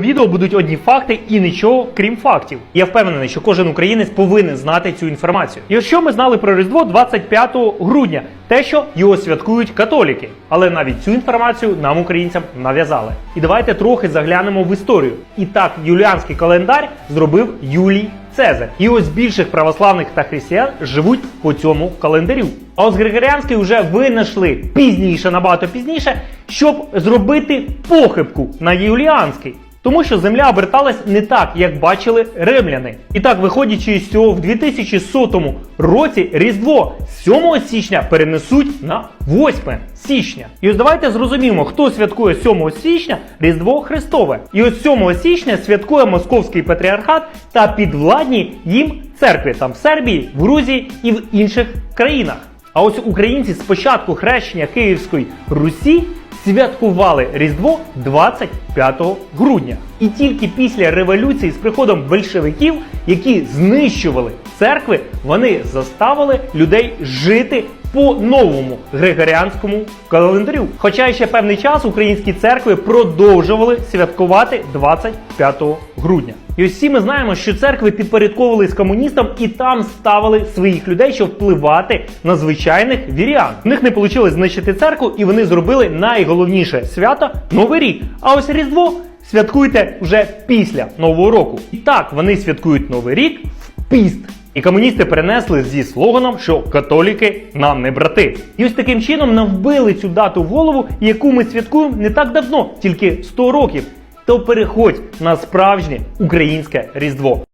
Відео будуть одні факти і нічого крім фактів. Я впевнений, що кожен українець повинен знати цю інформацію. І що ми знали про Різдво 25 грудня, те, що його святкують католіки. Але навіть цю інформацію нам, українцям, нав'язали. І давайте трохи заглянемо в історію. І так, юліанський календар зробив Юлій Цезар. І ось більших православних та християн живуть по цьому календарю. А ось Григоріанський вже винайшли пізніше, набагато пізніше, щоб зробити похибку на юліанський. Тому що земля оберталась не так, як бачили римляни. І так, виходячи з цього, в 2100 році Різдво 7 січня перенесуть на 8 січня. І ось давайте зрозуміємо, хто святкує 7 січня Різдво Христове. І ось 7 січня святкує Московський патріархат та підвладні їм церкви там в Сербії, в Грузії і в інших країнах. А ось українці з початку хрещення Київської Русі святкували Різдво 25 грудня. І тільки після революції з приходом большевиків, які знищували церкви, вони заставили людей жити по новому григоріанському календарю. Хоча ще певний час українські церкви продовжували святкувати 25 грудня. І всі ми знаємо, що церкви підпорядковувались комуністам і там ставили своїх людей, щоб впливати на звичайних вірян. В них не вийшло знищити церкву, і вони зробили найголовніше свято Новий рік. А ось Різдво святкуйте вже після Нового року. І так вони святкують Новий рік в піст. І комуністи перенесли зі слоганом, що католіки нам не брати. І ось таким чином нам вбили цю дату в голову, яку ми святкуємо не так давно, тільки 100 років. То переходь на справжнє українське різдво.